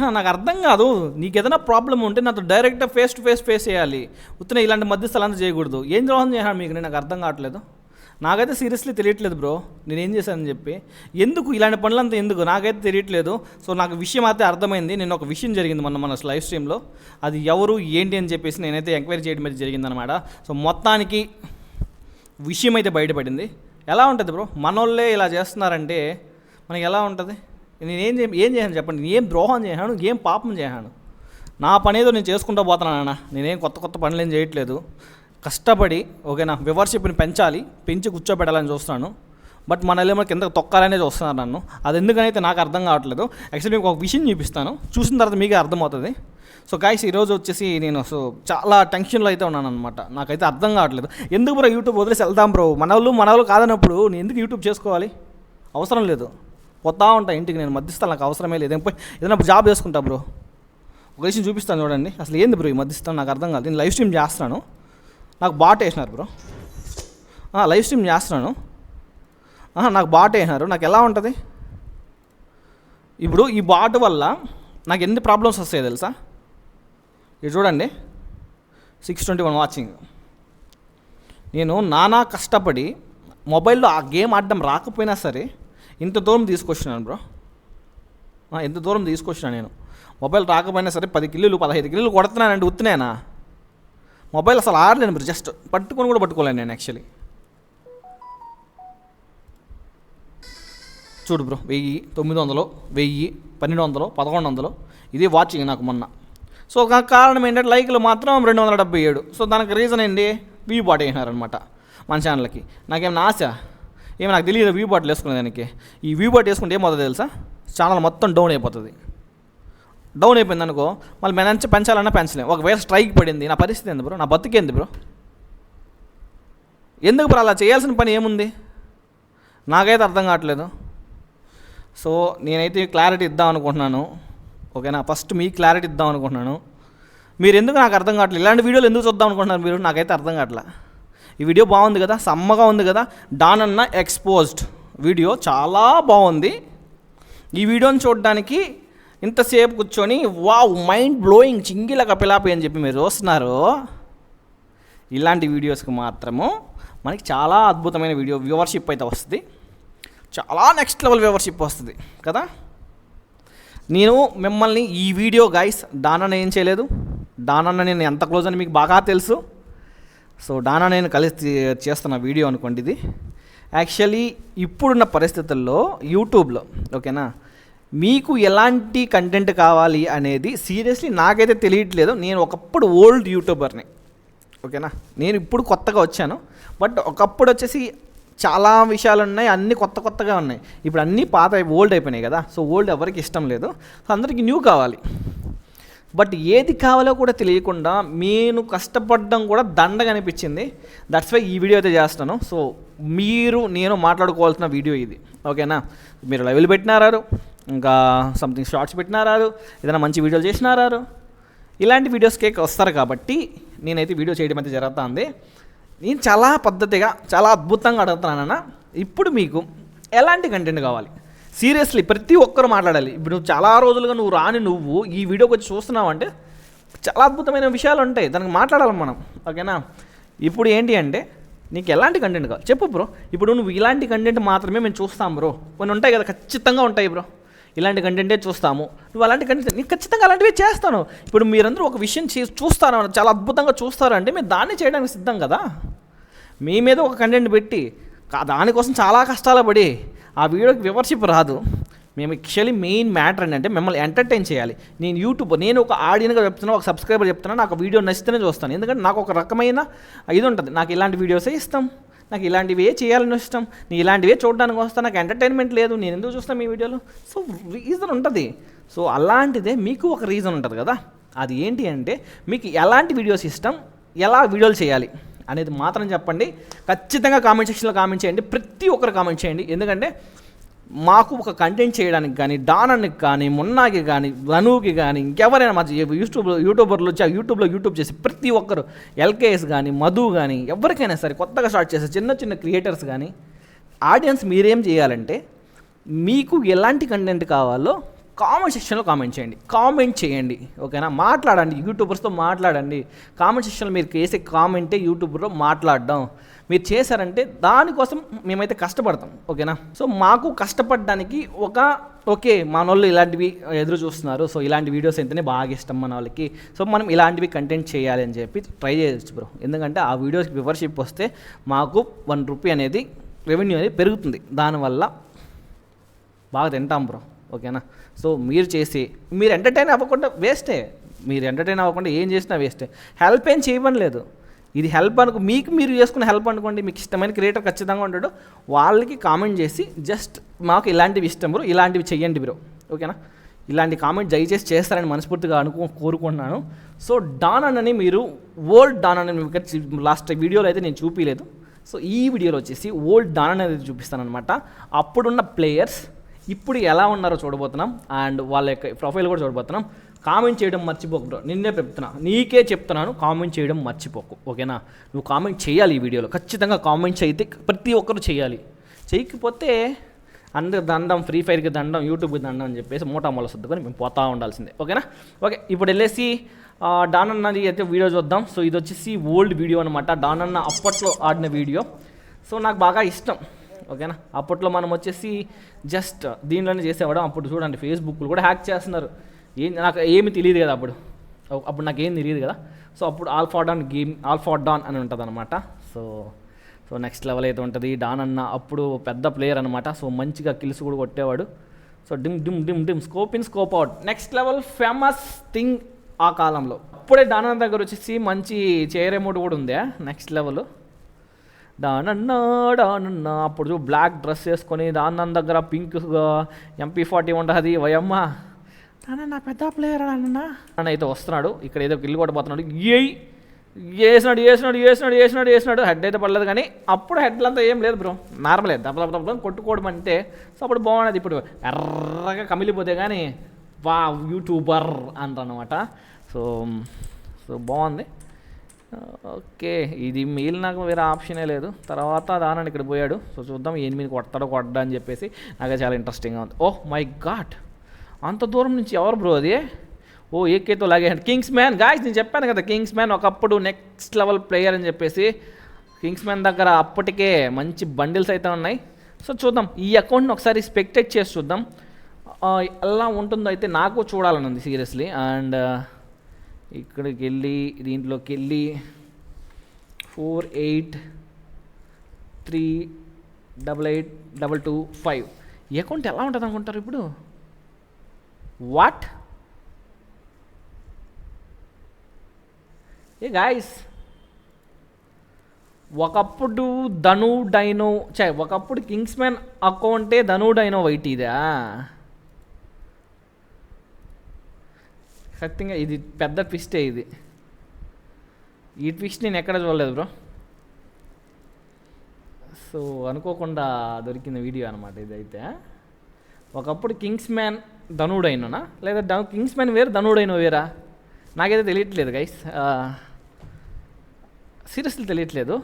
నాకు అర్థం కాదు. నీకు ఏదైనా ప్రాబ్లం ఉంటే నాతో డైరెక్ట్గా ఫేస్ టు ఫేస్ ఫేస్ చేయాలి. ఉత్తనే ఇలాంటి మధ్యస్థలంతా చేయకూడదు. ఏం ద్రోహం చేశాను మీకు? నేను నాకు అర్థం కావట్లేదు. నాకైతే సీరియస్లీ తెలియట్లేదు బ్రో నేను ఏం చేశానని చెప్పి. ఎందుకు? ఇలాంటి పనులంతా ఎందుకు? నాకైతే తెలియట్లేదు. సో నాకు విషయం అయితే అర్థమైంది. నేను ఒక విషయం జరిగింది మొన్న మన లైవ్ స్ట్రీమ్లో అది ఎవరు ఏంటి అని చెప్పేసి నేనైతే ఎంక్వైరీ చేయడం అయితే జరిగిందనమాట సో మొత్తానికి విషయం అయితే బయటపడింది. ఎలా ఉంటుంది బ్రో మనోళ్ళే ఇలా చేస్తున్నారంటే మనకి ఎలా ఉంటుంది? నేను ఏం చే ఏం చేశాను చెప్పండి? నేను ఏం ద్రోహం చేశాను? ఏం పాపం చేశాను? నా పని ఏదో నేను చేసుకుంటూ పోతున్నానన్న నేనేం కొత్త కొత్త పనులు ఏం చేయట్లేదు. కష్టపడి ఓకేనా వివర్షిప్ని పెంచాలి పెంచి కూర్చోబెట్టాలని చూస్తున్నాను. బట్ మనల్ని ఏమో కింద తొక్కాలనే చూస్తున్నారు నన్ను. అది ఎందుకనైతే నాకు అర్థం కావట్లేదు. యాక్చువల్లీ మీకు ఒక విషయం చూపిస్తాను. చూసిన తర్వాత మీకే అర్థమవుతుంది. సో గాయస్ ఈరోజు వచ్చేసి నేను సో చాలా టెన్షన్లో అయితే ఉన్నాను అనమాట నాకైతే అర్థం కావట్లేదు. ఎందుకు బ్రో యూట్యూబ్ వదిలేసి వెళ్దాం బ్రో? మన వాళ్ళు మన వాళ్ళు కాదన్నప్పుడు నేను ఎందుకు యూట్యూబ్ చేసుకోవాలి? అవసరం లేదు. పోతా ఉంటా ఇంటికి నేను మధ్యస్థాను నాకు అవసరమే లేదు. పోయి ఏదైనా జాబ్ చేసుకుంటా బ్రో. ఒక విషయం చూపిస్తాను చూడండి. అసలు ఏంది బ్రో ఈ మధ్యస్థానం నాకు అర్థం కాదు. నేను లైవ్ స్ట్రీమ్ చేస్తున్నాను. నాకు బాట్ వేసినారు బ్రో. లైవ్ స్ట్రీమ్ చేస్తున్నాను. నాకు బాట్ వేసినారు. నాకు ఎలా ఉంటుంది? ఇప్పుడు ఈ బాట్ వల్ల నాకు ఎన్ని ప్రాబ్లమ్స్ వస్తాయి తెలుసా? ఇది చూడండి. Six twenty one watching. నేను నానా కష్టపడి మొబైల్లో ఆ గేమ్ ఆడడం రాకపోయినా సరే ఇంత దూరం తీసుకొచ్చినాను బ్రో. ఎంత దూరం తీసుకొచ్చినాను నేను. మొబైల్ రాకపోయినా సరే పది కిలోలు పదహైదు కిలోలు కొడుతున్నానండి ఉత్తున్నానా మొబైల్ అసలు ఆడలేను బ్రో జస్ట్ పట్టుకొని కూడా పట్టుకోలేను నేను యాక్చువల్లీ చూడు బ్రో వెయ్యి తొమ్మిది వందలు వెయ్యి పన్నెండు వందలు పదకొండు వందలు. ఇది వాచింగ్ నాకు మొన్న. సో ఒక కారణం ఏంటంటే లైక్లు మాత్రం రెండు వందల డెబ్బై ఏడు. సో దానికి రీజన్ ఏంటి? వ్యూ పాటేసినారనమాట వేసినారనమాట మన ఛానల్కి నాకేమైనా ఆశ? ఏమి నాకు తెలియదు వ్యూ బాట్లు వేసుకునే దానికి. ఈ వ్యూ బాట్ వేసుకుంటే ఏమవుతుంది తెలుసా? ఛానల్ మొత్తం డౌన్ అయిపోతుంది. డౌన్ అయిపోయింది అనుకో మళ్ళీ పెంచ పెంచాలన్నా పెంచలేము ఒకవేళ స్ట్రైక్ పడింది నా పరిస్థితి ఏంది బ్రో నా బతికేంది బ్రో ఎందుకు బ్రో అలా చేయాల్సిన పని ఏముంది? నాకైతే అర్థం కావట్లేదు. సో నేనైతే క్లారిటీ ఇద్దాం అనుకుంటున్నాను. ఓకేనా? ఫస్ట్ మీ క్లారిటీ ఇద్దాం అనుకుంటున్నాను. మీరు ఎందుకు నాకు అర్థం కావట్లేదు? ఇలాంటి వీడియోలు ఎందుకు చూద్దాం అనుకుంటున్నారు మీరు? నాకైతే అర్థం కావట్లేదు ఈ వీడియో బాగుంది కదా సమ్మగా ఉంది కదా డాన్ అన్న ఎక్స్పోజ్డ్ వీడియో చాలా బాగుంది. ఈ వీడియోని చూడడానికి ఇంతసేపు కూర్చొని వావ్ మైండ్ బ్లోయింగ్ చింగిల కపిలాపి అని చెప్పి మీరు చూస్తున్నారు. ఇలాంటి వీడియోస్కి మాత్రము మనకి చాలా అద్భుతమైన వీడియో వ్యూవర్షిప్ అయితే వస్తుంది. చాలా నెక్స్ట్ లెవెల్ వ్యూవర్షిప్ వస్తుంది కదా? నేను మిమ్మల్ని ఈ వీడియో గైస్ దానన్న ఏం చేయలేదు. దానన్న నేను ఎంత క్లోజ్ అని మీకు బాగా తెలుసు. సో డానా నేను కలిసి చేస్తున్న వీడియో అనుకోండి ఇది. యాక్చువల్లీ ఇప్పుడున్న పరిస్థితుల్లో యూట్యూబ్లో ఓకేనా? మీకు ఎలాంటి కంటెంట్ కావాలి అనేది సీరియస్లీ నాకైతే తెలియట్లేదు. నేను ఒకప్పుడు ఓల్డ్ యూట్యూబర్ని ఓకేనా? నేను ఇప్పుడు కొత్తగా వచ్చాను. బట్ ఒకప్పుడు వచ్చేసి చాలా విషయాలు ఉన్నాయి అన్నీ కొత్త కొత్తగా ఉన్నాయి. ఇప్పుడు అన్నీ పాత ఓల్డ్ అయిపోయినాయి కదా. సో ఓల్డ్ ఎవరికి ఇష్టం లేదు. సో అందరికీ న్యూ కావాలి. బట్ ఏది కావాలో కూడా తెలియకుండా నేను కష్టపడడం కూడా దండగా అనిపించింది. దట్స్ వై ఈ వీడియో అయితే చేస్తాను సో మీరు నేను మాట్లాడుకోవాల్సిన వీడియో ఇది. ఓకేనా? మీరు లెవెల్ పెట్టినారారు ఇంకా సంథింగ్ షార్ట్స్ పెట్టినారారు ఏదైనా మంచి వీడియోలు చేసినారారు. ఇలాంటి వీడియోస్కే వస్తారు కాబట్టి నేనైతే వీడియో చేయడం అయితే జరుగుతుంది. నేను చాలా పద్ధతిగా చాలా అద్భుతంగా అడుగుతున్నానన్నా. ఇప్పుడు మీకు ఎలాంటి కంటెంట్ కావాలి? సీరియస్లీ ప్రతి ఒక్కరు మాట్లాడాలి. ఇప్పుడు నువ్వు చాలా రోజులుగా నువ్వు రాని నువ్వు ఈ వీడియోకి వచ్చి చూస్తున్నావు అంటే చాలా అద్భుతమైన విషయాలు ఉంటాయి. దానికి మాట్లాడాలి మనం. ఓకేనా? ఇప్పుడు ఏంటి అంటే నీకు ఎలాంటి కంటెంట్ కావాలి? చెప్పు బ్రో ఇప్పుడు నువ్వు ఇలాంటి కంటెంట్ మాత్రమే మేము చూస్తాం బ్రో కొన్ని ఉంటాయి కదా ఖచ్చితంగా ఉంటాయి బ్రో ఇలాంటి కంటెంటే చూస్తాము. నువ్వు అలాంటి కంటెంట్ నీకు ఖచ్చితంగా అలాంటివి చేస్తాను. ఇప్పుడు మీరందరూ ఒక విషయం చే చూస్తాను చాలా అద్భుతంగా చూస్తారు అంటే మీరు దాన్ని చేయడానికి సిద్ధం కదా? మీ మీద ఒక కంటెంట్ పెట్టి దానికోసం చాలా కష్టాలు పడి ఆ వీడియోకి వివర్షిప్ రాదు. మేము యాక్చువల్లీ మెయిన్ మ్యాటర్ ఏంటంటే మిమ్మల్ని ఎంటర్టైన్ చేయాలి. నేను యూట్యూబ్ నేను ఒక ఆడియన్గా చెప్తున్నా ఒక సబ్స్క్రైబర్ చెప్తున్నా నాకు వీడియో నచ్చితేనే చూస్తాను. ఎందుకంటే నాకు ఒక రకమైన ఇది ఉంటుంది. నాకు ఇలాంటి వీడియోసే ఇష్టం. నాకు ఇలాంటివే చేయాలని ఇష్టం. నేను ఇలాంటివే చూడడానికి వస్తాను నాకు ఎంటర్టైన్మెంట్ లేదు. నేను ఎందుకు చూస్తాను మీ వీడియోలో? సో రీజన్ ఉంటుంది. సో అలాంటిదే మీకు ఒక రీజన్ ఉంటుంది కదా. అది ఏంటి అంటే మీకు ఎలాంటి వీడియోస్ ఇష్టం? ఎలా వీడియోలు చేయాలి? అనేది మాత్రం చెప్పండి. ఖచ్చితంగా కామెంట్ సెక్షన్లో కామెంట్ చేయండి. ప్రతి ఒక్కరు కామెంట్ చేయండి. ఎందుకంటే మాకు ఒక కంటెంట్ చేయడానికి కానీ డానన్కి కానీ మున్నాకి కానీ ధనుకి కానీ ఇంకెవరైనా మా యూట్యూబ్లో యూట్యూబర్లు వచ్చి ఆ యూట్యూబ్లో యూట్యూబ్ చేసి ప్రతి ఒక్కరు ఎల్కేఎస్ కానీ మధు కానీ ఎవరికైనా సరే కొత్తగా స్టార్ట్ చేసే చిన్న చిన్న క్రియేటర్స్ కానీ ఆడియన్స్ మీరేం చేయాలంటే మీకు ఎలాంటి కంటెంట్ కావాలో కామెంట్ సెక్షన్లో కామెంట్ చేయండి. కామెంట్ చేయండి. ఓకేనా? మాట్లాడండి. యూట్యూబర్స్తో మాట్లాడండి. కామెంట్ సెక్షన్లో మీరు చేసే కామెంటే యూట్యూబ్లో మాట్లాడడం. మీరు చేశారంటే దానికోసం మేమైతే కష్టపడతాం. ఓకేనా? సో మాకు కష్టపడడానికి ఒక ఓకే మన వాళ్ళు ఇలాంటివి ఎదురు చూస్తున్నారు. సో ఇలాంటి వీడియోస్ అయితేనే బాగా ఇష్టం మన వాళ్ళకి. సో మనం ఇలాంటివి కంటెంట్ చేయాలి అని చెప్పి ట్రై చేయొచ్చు బ్రో. ఎందుకంటే ఆ వీడియోస్కి వివర్షిప్ వస్తే మాకు వన్ రూపీ అనేది రెవెన్యూ అనేది పెరుగుతుంది. దానివల్ల బాగా తింటాం బ్రో. ఓకేనా? సో మీరు చేసి మీరు ఎంటర్టైన్ అవ్వకుండా వేస్టే మీరు ఎంటర్టైన్ అవ్వకుండా ఏం చేసినా వేస్టే హెల్ప్ ఏం చేయమని లేదు. ఇది హెల్ప్ అనుకో మీకు మీరు చేసుకున్న హెల్ప్ అనుకోండి మీకు ఇష్టమైన క్రియేటర్ ఖచ్చితంగా ఉంటాడు. వాళ్ళకి కామెంట్ చేసి జస్ట్ మాకు ఇలాంటివి ఇష్టం బ్రో ఇలాంటివి చెయ్యండి బ్రో ఓకేనా? ఇలాంటి కామెంట్ దయచేసి చేస్తారని మనస్ఫూర్తిగా అనుకో కోరుకుంటున్నాను. సో డాన్ అన్నని మీరు ఓల్డ్ డాన్ అని మీకు లాస్ట్ వీడియోలో అయితే నేను చూపించలేదు సో ఈ వీడియోలో వచ్చేసి ఓల్డ్ డాన్ అనేది చూపిస్తాను అనమాట అప్పుడున్న ప్లేయర్స్ ఇప్పుడు ఎలా ఉన్నారో చూడబోతున్నాం. అండ్ వాళ్ళ యొక్క ప్రొఫైల్ కూడా చూడబోతున్నాం. కామెంట్ చేయడం మర్చిపోకు బ్రో. నిన్నే చెప్తున్నా. నీకే చెప్తున్నాను. కామెంట్ చేయడం మర్చిపోకు. ఓకేనా? నువ్వు కామెంట్ చేయాలి ఈ వీడియోలో. ఖచ్చితంగా కామెంట్స్ అయితే ప్రతి ఒక్కరు చేయాలి. చేయకపోతే అందరు దండం ఫ్రీ ఫైర్కి దండం యూట్యూబ్కి దండం అని చెప్పేసి మూటా మొల సర్దుకొని మేము పోతా ఉండాల్సిందే. ఓకేనా? ఓకే ఇప్పుడు వెళ్ళేసి డాన్ అన్నది అయితే వీడియో చూద్దాం. సో ఇది వచ్చేసి ఓల్డ్ వీడియో అనమాట డాన్ అన్న అప్పట్లో ఆడిన వీడియో. సో నాకు బాగా ఇష్టం. ఓకేనా? అప్పట్లో మనం వచ్చేసి జస్ట్ దీనిలోనే చేసేవాడు అప్పుడు చూడండి ఫేస్బుక్లు కూడా హ్యాక్ చేస్తున్నారు. ఏం నాకు ఏమి తెలియదు కదా అప్పుడు. అప్పుడు నాకు ఏం తెలియదు కదా. సో అప్పుడు Alpha Don game Alpha Don అని ఉంటుంది అనమాట సో సో నెక్స్ట్ లెవెల్ అయితే ఉంటుంది. డాన్ అన్న అప్పుడు పెద్ద ప్లేయర్ అనమాట సో మంచిగా కిల్స్ కూడా కొట్టేవాడు. So dim dim dim dim scope in scope out next level famous thing ఆ కాలంలో. అప్పుడే డాన్ అన్న దగ్గర వచ్చేసి మంచి చైర్ అమౌంట్ కూడా ఉందే. నెక్స్ట్ లెవెల్ డానన్నా డానన్నా. అప్పుడు చూ బ్లాక్ డ్రెస్ వేసుకొని దాని దగ్గర పింక్గా ఎంపీ ఫార్టీ ఉంటుంది వయమ్మ నా పెద్ద ప్లేయర్ అన్న అని అయితే వస్తున్నాడు. ఇక్కడ ఏదో కిల్లు కొట్టబోతున్నాడు. ఏయ్! వేసినాడు వేసినాడు వేసినాడు వేసినాడు వేసినాడు హెడ్ అయితే పడలేదు కానీ అప్పుడు హెడ్లు అంతా ఏం లేదు బ్రో నార్మలే దెబ్బ దెబ్బ దెబ్బ కొట్టుకోవడం అంటే సో అప్పుడు బాగున్నది. ఇప్పుడు ఎర్రగా కమిలిపోతే కానీ వా యూట్యూబర్ అంటారనమాట సో సో బాగుంది. ఓకే ఇది మెయిల్ నాకు వేరే ఆప్షనే లేదు. తర్వాత దానని ఇక్కడ పోయాడు. సో చూద్దాం ఎనిమిది కొడతాడో కొట్టడా అని చెప్పేసి నాకు చాలా ఇంట్రెస్టింగ్గా ఉంది. Oh my god! అంత దూరం నుంచి ఎవరు బ్రో అది? ఓ ఏకేతో లాగేయండి కింగ్స్ మ్యాన్ గాయస్ నేను చెప్పాను కదా కింగ్స్ మ్యాన్ ఒకప్పుడు నెక్స్ట్ లెవెల్ ప్లేయర్ అని చెప్పేసి కింగ్స్ మ్యాన్ దగ్గర అప్పటికే మంచి బండిల్స్ అయితే ఉన్నాయి. సో చూద్దాం ఈ అకౌంట్ని ఒకసారి స్పెక్టేట్ చేసి చూద్దాం. ఎలా ఉంటుందో అయితే నాకు చూడాలని ఉంది సీరియస్లీ అండ్ ఇక్కడికి వెళ్ళి దీంట్లోకి వెళ్ళి four eight three double eight double two five. ఈ అకౌంట్ ఎలా ఉంటుంది అనుకుంటారు ఇప్పుడు? వాట్? ఏ గాయస్ ఒకప్పుడు ధను డైనో చే ఒకప్పుడు కింగ్స్ మ్యాన్ అకౌంటే ధను డైనో వైట్ ఖచ్చితంగా సత్యంగా ఇది పెద్ద ట్విస్టే ఇది. ఈ ట్విస్ట్ నేను ఎక్కడ చూడలేదు బ్రో. సో అనుకోకుండా దొరికిన వీడియో అనమాట ఇదైతే. ఒకప్పుడు కింగ్స్ మ్యాన్ ధనుడైననా? లేదా డ కింగ్స్ మ్యాన్ వేరు ధనుడైన వేరా? నాకైతే తెలియట్లేదు గైస్ సీరియస్లీ తెలియట్లేదు.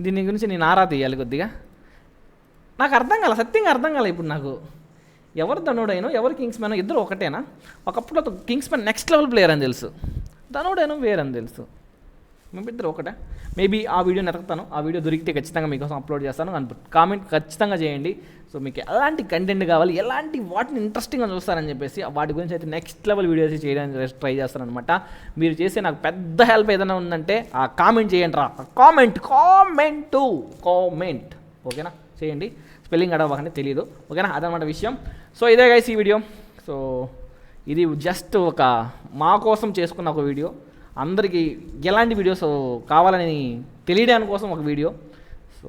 దీని గురించి నేను ఆరా తీయాలి కొద్దిగా. నాకు అర్థం కాల సత్యంగా అర్థం కాలే ఇప్పుడు నాకు. ఎవరు ధనుడైనా ఎవరు కింగ్స్ మ్యాన్ ఇద్దరు ఒకటేనా? ఒకప్పుడు అతను Kings man next level player అని తెలుసు. ధనుడైనా వేరని తెలుసు. మేమిద్దరు ఒకటే. మేబీ ఆ వీడియో నెతకుతాను ఆ వీడియో దొరికితే ఖచ్చితంగా మీకోసం అప్లోడ్ చేస్తాను. అని కామెంట్ ఖచ్చితంగా చేయండి. సో మీకు ఎలాంటి కంటెంట్ కావాలి ఎలాంటి వాటిని ఇంట్రెస్టింగ్గా చూస్తారని చెప్పేసి వాటి గురించి అయితే నెక్స్ట్ లెవెల్ వీడియోస్ చేయడానికి ట్రై చేస్తానమాట మీరు చేసే నాకు పెద్ద హెల్ప్ ఏదైనా ఉందంటే ఆ కామెంట్ చేయండి రా. కామెంట్ కామెంట్ కామెంట్ ఓకేనా? చేయండి. స్పెల్లింగ్ అడగకండి తెలియదు ఓకేనా? అదనమాట విషయం. సో ఇదే గైస్ ఈ వీడియో సో ఇది జస్ట్ ఒక మా కోసం చేసుకున్న ఒక వీడియో అందరికీ ఎలాంటి వీడియోస్ కావాలని తెలియడానికి కోసం ఒక వీడియో సో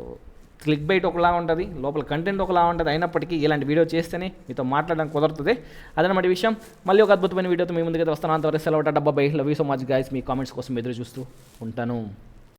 క్లిక్ బైట్ ఒకలా ఉంటుంది లోపల కంటెంట్ ఒకలా ఉంటుంది. అయినప్పటికీ ఇలాంటి వీడియో చేస్తేనే మీతో మాట్లాడడానికి కుదురుతుంది. అదనమాట విషయం. మళ్ళీ ఒక అద్భుతమైన వీడియోతో మీ ముందుకైతే వస్తాను. అంతవరకు సెలవు డబ్బా bye love you so much guys me comments కోసం ఎదురు చూస్తూ ఉంటాను.